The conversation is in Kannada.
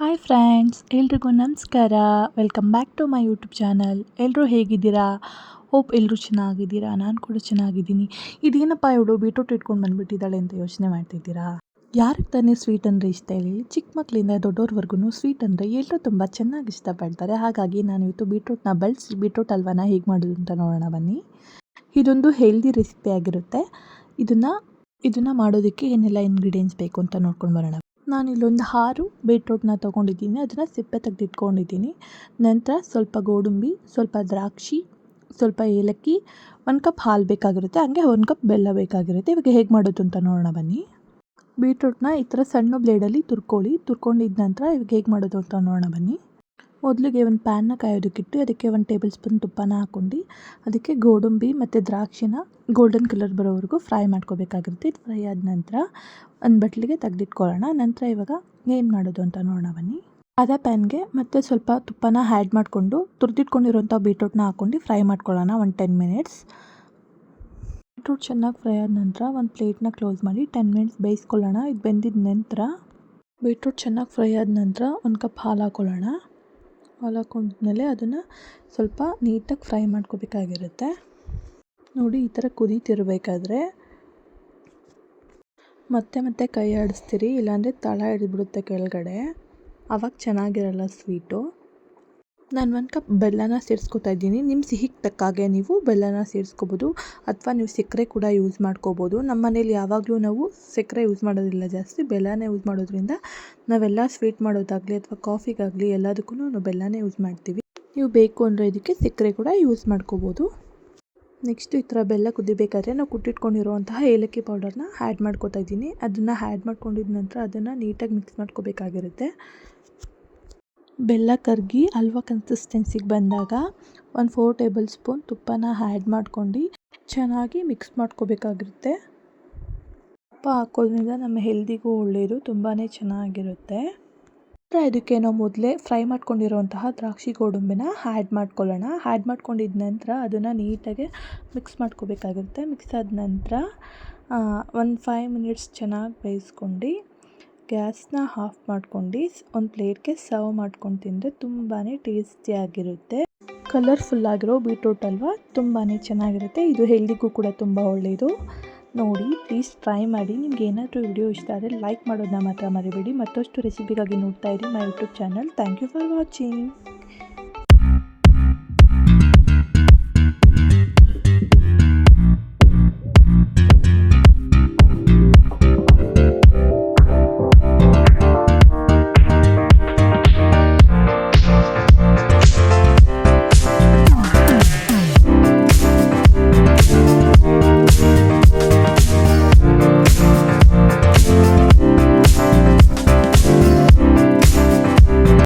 ಹಾಯ್ ಫ್ರೆಂಡ್ಸ್ ಎಲ್ರಿಗೂ ನಮಸ್ಕಾರ. Welcome back to my YouTube channel ಎಲ್ಲರೂ ಹೇಗಿದ್ದೀರಾ? ಹೋಪ್ ಎಲ್ಲರೂ ಚೆನ್ನಾಗಿದ್ದೀರಾ? ನಾನು ಕೂಡ ಚೆನ್ನಾಗಿದ್ದೀನಿ. ಇದೇನಪ್ಪ ಇವಳು ಬೀಟ್ರೂಟ್ ಇಟ್ಕೊಂಡು ಬಂದುಬಿಟ್ಟಿದ್ದಾಳೆ ಅಂತ ಯೋಚನೆ ಮಾಡ್ತಿದ್ದೀರಾ ಯಾರಿಗೆ ತಾನೇ ಸ್ವೀಟ್ ಅಂದರೆ ಇಷ್ಟ ಹೇಳಿ? ಚಿಕ್ಕ ಮಕ್ಕಳಿಂದ ದೊಡ್ಡವ್ರವರೆಗೂ ಸ್ವೀಟ್ ಅಂದರೆ ಎಲ್ಲರೂ ತುಂಬ ಚೆನ್ನಾಗಿ ಇಷ್ಟಪಡ್ತಾರೆ. ಹಾಗಾಗಿ ನಾನು ಇವತ್ತು ಬೀಟ್ರೂಟ್ನ ಬಳಸಿ ಬೀಟ್ರೂಟ್ ಹಲ್ವಾನ ಹೇಗೆ ಮಾಡೋದು ಅಂತ ನೋಡೋಣ ಬನ್ನಿ. ಇದೊಂದು ಹೆಲ್ದಿ ರೆಸಿಪಿ ಆಗಿರುತ್ತೆ. ಇದನ್ನು ಇದನ್ನು ಮಾಡೋದಕ್ಕೆ ಏನೆಲ್ಲ ಇಂಗ್ರೀಡಿಯೆಂಟ್ಸ್ ಬೇಕು ಅಂತ ನೋಡ್ಕೊಂಡು ಬರೋಣ. ನಾನು ಇಲ್ಲೊಂದು ಆರು ಬೀಟ್ರೂಟ್ನ ತೊಗೊಂಡಿದ್ದೀನಿ, ಅದನ್ನು ಸಿಪ್ಪೆ ತೆಗೆದಿಟ್ಕೊಂಡಿದ್ದೀನಿ. ನಂತರ ಸ್ವಲ್ಪ ಗೋಡಂಬಿ, ಸ್ವಲ್ಪ ದ್ರಾಕ್ಷಿ, ಸ್ವಲ್ಪ ಏಲಕ್ಕಿ, ಒಂದು ಕಪ್ ಹಾಲು ಬೇಕಾಗಿರುತ್ತೆ, ಹಾಗೆ ಒಂದು ಕಪ್ ಬೆಲ್ಲ ಬೇಕಾಗಿರುತ್ತೆ. ಇವಾಗ ಹೇಗೆ ಮಾಡೋದು ಅಂತ ನೋಡೋಣ ಬನ್ನಿ. ಬೀಟ್ರೂಟ್ನ ಈ ಥರ ಸಣ್ಣ ಬ್ಲೇಡಲ್ಲಿ ತುರ್ಕೊಳ್ಳಿ. ತುರ್ಕೊಂಡಿದ್ದ ನಂತರ ಇವಾಗ ಹೇಗೆ ಮಾಡೋದು ಅಂತ ನೋಡೋಣ ಬನ್ನಿ. ಮೊದಲಿಗೆ ಒಂದು ಪ್ಯಾನ್ನ ಕಾಯೋದಕ್ಕಿಟ್ಟು ಅದಕ್ಕೆ ಒಂದು ಟೇಬಲ್ ಸ್ಪೂನ್ ತುಪ್ಪನ ಹಾಕ್ಕೊಂಡು ಅದಕ್ಕೆ ಗೋಡಂಬಿ ಮತ್ತು ದ್ರಾಕ್ಷಿನ ಗೋಲ್ಡನ್ ಕಲರ್ ಬರೋವರೆಗೂ ಫ್ರೈ ಮಾಡ್ಕೋಬೇಕಾಗಿರುತ್ತೆ. ಇದು ಫ್ರೈ ಆದ ನಂತರ ಒಂದು ಬಟ್ಲಿಗೆ ತೆಗೆದಿಟ್ಕೊಳ್ಳೋಣ. ನಂತರ ಇವಾಗ ಏನು ಮಾಡೋದು ಅಂತ ನೋಡೋಣ ಬನ್ನಿ. ಅದೇ ಪ್ಯಾನ್ಗೆ ಮತ್ತೆ ಸ್ವಲ್ಪ ತುಪ್ಪನ ಆ್ಯಡ್ ಮಾಡಿಕೊಂಡು ತುರಿದಿಟ್ಕೊಂಡಿರೋಂಥ ಬೀಟ್ರೂಟ್ನ ಹಾಕ್ಕೊಂಡು ಫ್ರೈ ಮಾಡ್ಕೊಳ್ಳೋಣ ಒಂದು ಟೆನ್ ಮಿನಿಟ್ಸ್ ಬೀಟ್ರೂಟ್ ಚೆನ್ನಾಗಿ ಫ್ರೈ ಆದ ನಂತರ ಒಂದು ಪ್ಲೇಟ್ನ ಕ್ಲೋಸ್ ಮಾಡಿ ಟೆನ್ ಮಿನಿಟ್ಸ್ ಬೇಯಿಸ್ಕೊಳ್ಳೋಣ. ಇದು ಬೆಂದಿದ ನಂತರ ಬೀಟ್ರೂಟ್ ಚೆನ್ನಾಗಿ ಫ್ರೈ ಆದ ನಂತರ ಒಂದು ಕಪ್ ಹಾಲು ಹಾಕ್ಕೊಳ್ಳೋಣ ಹಾಕೊಂಡ್ಮೇಲೆ ಅದನ್ನು ಸ್ವಲ್ಪ ನೀಟಾಗಿ ಫ್ರೈ ಮಾಡ್ಕೋಬೇಕಾಗಿರುತ್ತೆ. ನೋಡಿ, ಈ ಥರ ಕುದೀತಿರಬೇಕಾದ್ರೆ ಮತ್ತೆ ಮತ್ತೆ ಕೈ ಆಡಿಸ್ತೀರಿ, ಇಲ್ಲಾಂದರೆ ತಳ ಹಿಡಿದ್ಬಿಡುತ್ತೆ ಕೆಳಗಡೆ. ಆವಾಗ ಚೆನ್ನಾಗಿರಲ್ಲ ಸ್ವೀಟು ನಾನು ಒಂದು ಕಪ್ ಬೆಲ್ಲನ ಸೇರಿಸ್ಕೊತಾ ಇದ್ದೀನಿ. ನಿಮ್ಮ ಸಿಹಿಗೆ ತಕ್ಕಾಗೆ ನೀವು ಬೆಲ್ಲನ ಸೇರಿಸ್ಕೋಬೋದು. ಅಥವಾ ನೀವು ಸಕ್ಕರೆ ಕೂಡ ಯೂಸ್ ಮಾಡ್ಕೋಬೋದು. ನಮ್ಮ ಮನೇಲಿ ಯಾವಾಗಲೂ ನಾವು ಸಕ್ಕರೆ ಯೂಸ್ ಮಾಡೋದಿಲ್ಲ ಜಾಸ್ತಿ ಬೆಲ್ಲನೇ ಯೂಸ್ ಮಾಡೋದ್ರಿಂದ ನಾವೆಲ್ಲ ಸ್ವೀಟ್ ಮಾಡೋದಾಗಲಿ ಅಥವಾ ಕಾಫಿಗಾಗಲಿ ಎಲ್ಲದಕ್ಕೂ ನಾವು ಬೆಲ್ಲನೇ ಯೂಸ್ ಮಾಡ್ತೀವಿ. ನೀವು ಬೇಕು ಅಂದರೆ ಇದಕ್ಕೆ ಸಕ್ಕರೆ ಕೂಡ ಯೂಸ್ ಮಾಡ್ಕೋಬೋದು. ನೆಕ್ಸ್ಟು ಈ ಥರ ಬೆಲ್ಲ ಕುದಿಬೇಕಾದ್ರೆ ನಾವು ಕುಟ್ಟಿಟ್ಕೊಂಡಿರುವಂತಹ ಏಲಕ್ಕಿ ಪೌಡರ್ನ ಆ್ಯಡ್ ಮಾಡ್ಕೋತಾ ಇದ್ದೀನಿ. ಅದನ್ನು ಆ್ಯಡ್ ಮಾಡ್ಕೊಂಡಿದ ನಂತರ ಅದನ್ನು ನೀಟಾಗಿ ಮಿಕ್ಸ್ ಮಾಡ್ಕೋಬೇಕಾಗಿರುತ್ತೆ. ಬೆಲ್ಲ ಕರಗಿ ಹಲ್ವ ಕನ್ಸಿಸ್ಟೆನ್ಸಿಗೆ ಬಂದಾಗ ಒಂದು ಫೋರ್ ಟೇಬಲ್ ಸ್ಪೂನ್ ತುಪ್ಪನ ಆ್ಯಡ್ ಮಾಡ್ಕೊಂಡು ಚೆನ್ನಾಗಿ ಮಿಕ್ಸ್ ಮಾಡ್ಕೋಬೇಕಾಗಿರುತ್ತೆ. ತುಪ್ಪ ಹಾಕೋದ್ರಿಂದ ನಮ್ಮ ಹೆಲ್ದಿಗೂ ಒಳ್ಳೆಯದು ತುಂಬಾ ಚೆನ್ನಾಗಿರುತ್ತೆ. ಇದಕ್ಕೇನೋ ಮೊದಲೇ ಫ್ರೈ ಮಾಡ್ಕೊಂಡಿರುವಂತಹ ದ್ರಾಕ್ಷಿ ಗೋಡಂಬಿನ ಆ್ಯಡ್ ಮಾಡ್ಕೊಳ್ಳೋಣ. ಆ್ಯಡ್ ಮಾಡ್ಕೊಂಡಿದ್ದ ನಂತರ ಅದನ್ನು ನೀಟಾಗಿ ಮಿಕ್ಸ್ ಮಾಡ್ಕೋಬೇಕಾಗಿರುತ್ತೆ. ಮಿಕ್ಸ್ ಆದ ನಂತರ ಒಂದು ಫೈವ್ ಮಿನಿಟ್ಸ್ ಚೆನ್ನಾಗಿ ಬೇಯಿಸ್ಕೊಂಡು ಗ್ಯಾಸ್ನ ಆಫ್ ಮಾಡ್ಕೊಂಡು ಒಂದು ಪ್ಲೇಟ್ಗೆ ಸರ್ವ್ ಮಾಡ್ಕೊಂಡು ತಿಂದರೆ ತುಂಬಾ ಟೇಸ್ಟಿಯಾಗಿರುತ್ತೆ ಕಲರ್ಫುಲ್ ಆಗಿರೋ ಬೀಟ್ರೂಟ್ ಅಲ್ವಾ? ತುಂಬಾ ಚೆನ್ನಾಗಿರುತ್ತೆ. ಇದು ಹೆಲ್ದಿಗೂ ಕೂಡ ತುಂಬ ಒಳ್ಳೆಯದು ನೋಡಿ, ಪ್ಲೀಸ್ ಟ್ರೈ ಮಾಡಿ. ನಿಮ್ಗೆ ಏನಾದರೂ ವಿಡಿಯೋ ಇಷ್ಟ ಆದರೆ ಲೈಕ್ ಮಾಡೋದನ್ನ ಮಾತ್ರ ಮರಿಬೇಡಿ. ಮತ್ತಷ್ಟು ರೆಸಿಪಿಗಾಗಿ ನೋಡ್ತಾ ಇರಿ my YouTube channel. Thank you for watching.